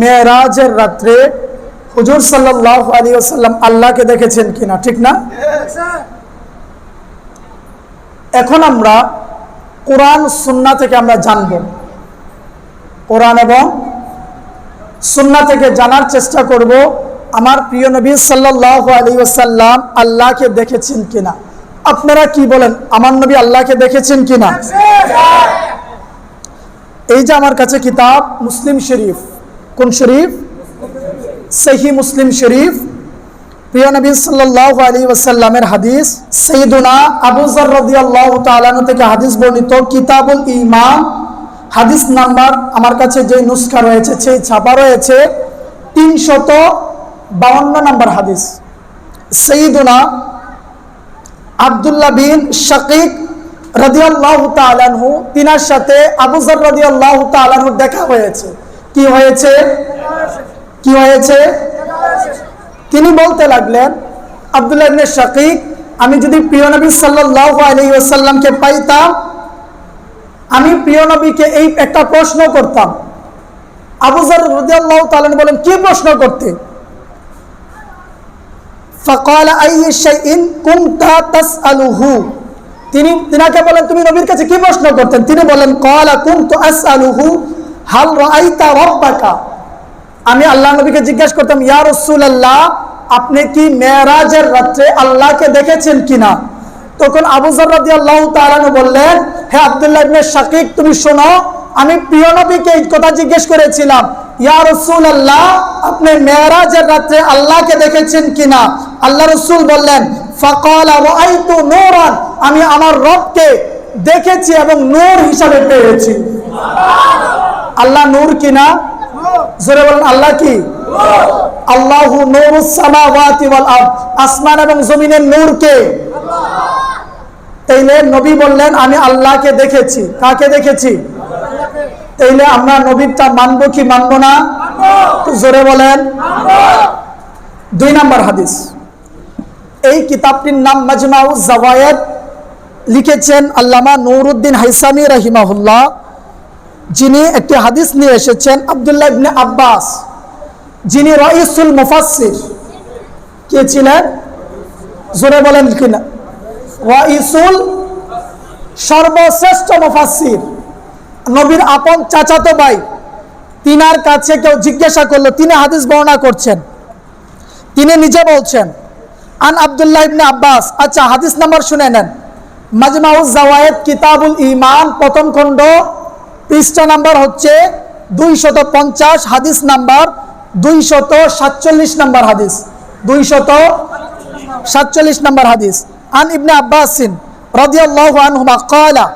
মেয়েরাজের রাত্রে হুজুর সাল্লাহ আলী আসাল্লাম আল্লাহকে দেখেছেন কিনা, ঠিক না? এখন আমরা কোরআন সুন্না থেকে আমরা জানব। কোরআন এবং সুন্না থেকে জানার চেষ্টা করব, আমার প্রিয় নবী সাল্লাহ আলী আসাল্লাম আল্লাহকে দেখেছেন কিনা। আপনারা কি বলেন, আমার নবী আল্লাহকে দেখেছেন কিনা? এই যে আমার কাছে কিতাব, মুসলিম শরীফ। কোন শরীফ? সহি মুসলিম শরীফ। প্রিয় নবী আলাইহি ওয়াসাল্লামের হাদিস সাইয়্যিদুনা আবু যর রাদিয়াল্লাহু তাআলা আনহু থেকে হাদিস বর্ণিত, কিতাবুল ঈমান। হাদিস নাম্বার আমার কাছে যে নুসখা রয়েছে, সেই ছাপা রয়েছে তিনশত বাউন্ন নম্বর হাদিস। সাইয়্যিদুনা আব্দুল্লাহ বিন শাকিক রাদিয়াল্লাহু তাআলা আনহু, তিনার সাথে আবু যর রাদিয়াল্লাহু তাআলা আনহুর দেখা হয়েছে। কি হয়েছে? কি হয়েছে? তিনি বলতে লাগলেন, আবদুল্লাহ ইবনে শাকিক, আমি যদি প্রিয় নবী সাল্লাল্লাহু আলাইহি ওয়াসাল্লামকে পাইতাম, আমি প্রিয় নবীকে এই একটা প্রশ্ন করতাম। আবু যর রাদিয়াল্লাহু তাআলা বলেন, কি প্রশ্ন করতে? فقال اي شيء كنت تساله তিনি, তিনাকে বলেন, তুমি নবীর কাছে কি প্রশ্ন করতেন? তিনি বলেন, কলা কুম তো হাল রাআইতা রাব্বাকা? আমি আল্লাহ নবীকে জিজ্ঞাসা করতাম, ইয়া রাসূলুল্লাহ, আপনি কি মেরাজের রাত্রে আল্লাহকে দেখেছেন কিনা? তখন আবু যর রাদিয়াল্লাহু তাআলা বললেন, হে আব্দুল্লাহ ইবনে শাকিক, তুমি শোনো, আমি প্রিয় নবীকে এই কথা জিজ্ঞেস করেছিলাম, ইয়া রাসূলুল্লাহ, আপনি মেরাজের রাত্রে আল্লাহকে দেখেছেন কিনা? আল্লাহ রাসূল বললেন, ফাকালা রাআইতু নূরান, আমি আমার রবকে দেখেছি এবং নূর হিসাবে পেয়েছি। আল্লাহ নূর কিনা জোরে বলেন, আল্লাহ কি? আল্লাহু নূরুস সামাওয়াতি ওয়াল আরদ। আসমান এবং জমিনের নূর কে? তাইলে নবী বললেন, আমি আল্লাহকে দেখেছি। কাকে দেখেছি? তাইলে আমরা নবীরটা মানবো কি মানবো না? জোরে বলেন। দুই নাম্বার হাদিস। এই কিতাবটির নাম মাজমাউ জাওয়ায়েদ লিখেছেন আল্লামা নুরুদ্দিন হাইসামি রাহিমাহুল্লাহ। যিনি একটি হাদিস নিয়ে এসেছেন আবদুল্লাহ ইবনে আব্বাস। যিনি রইসুল মুফাসসির। কে ছিলেন? জোরে বলেন কিনা। রইসুল সর্বশ্রেষ্ঠ মুফাসসির। নবীর আপন চাচাতো ভাই। তিনার কাছে কেউ জিজ্ঞাসা করল, তিনি হাদিস বর্ণনা করছেন? তিনি নিজে বলছেন, আন আবদুল্লাহ ইবনে আব্বাস। আচ্ছা হাদিস নাম্বার শুনে নেন। মাজমাউজ জাওয়ায়েদ কিতাবুল ইমান প্রথম খণ্ড পৃষ্ঠা নাম্বার হচ্ছে দুইশত পঞ্চাশ, হাদিস নাম্বার দুইশত সাতচল্লিশ নাম্বার হাদিস। দুইশত সাতচল্লিশ নাম্বার হাদিস। আন ইবনে আব্বাসিন রাদিয়াল্লাহু আনহুমা ক্বালা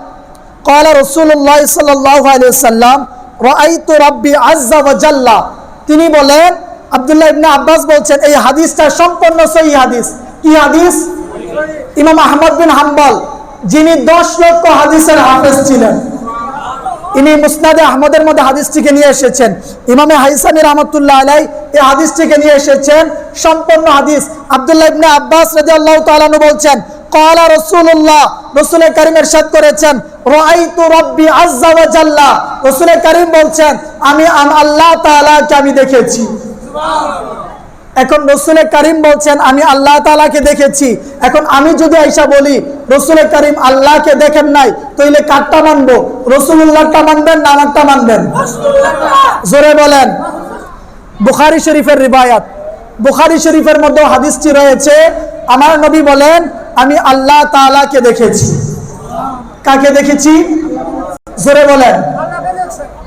ক্বালা রাসূলুল্লাহ সাল্লাল্লাহু আলাইহি রাআইতু রাব্বি আযজা ওয়া তিনি বলেন, আব্দুল্লাহ ইবনে আব্বাস বলছেন, এই হাদিসটা সম্পূর্ণ সহি হাদিস। কি হাদিস? ইমাম আহমদ বিন হাম্বল, যিনি দশ লক্ষ হাদিসের হাফেজ ছিলেন। ইনি মুসনাদে আহমদের মধ্যে হাদিসটিকে নিয়ে এসেছেন। ইমামে হাইসানি রহমতুল্লাহ আলাই এই হাদিসটিকে নিয়ে এসেছেন। সম্পন্ন হাদিস আবদুল্লাহ ইবনে আব্বাস রাজি আল্লাহ তালানু বলছেন, কলা রসুল্লাহ রসুলের করিমের সাথ করেছেন রব্বি করিম বলছেন, আমি আল্লাহ তাআলাকে আমি দেখেছি। এখন রসুলের করিম বলছেন, আমি আল্লাহ তাআলাকে দেখেছি। এখন আমি যদি আইসা বলি রসুল করিম আল্লাহকে দেখেন নাই, তাইলে কারটা মানবো? রসুল্লাহটা মানবেন না আমারটা মানবেন? জোরে বলেন। বুখারি শরীফের রিবায়াত। বুখারি শরীফের মধ্যে হাদিসটি রয়েছে, আমার নবী বলেন, আমি আল্লাহ তালাকে দেখেছি। কাকে দেখেছি? জোরে বলেন।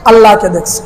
আল্লাহকে দেখছি।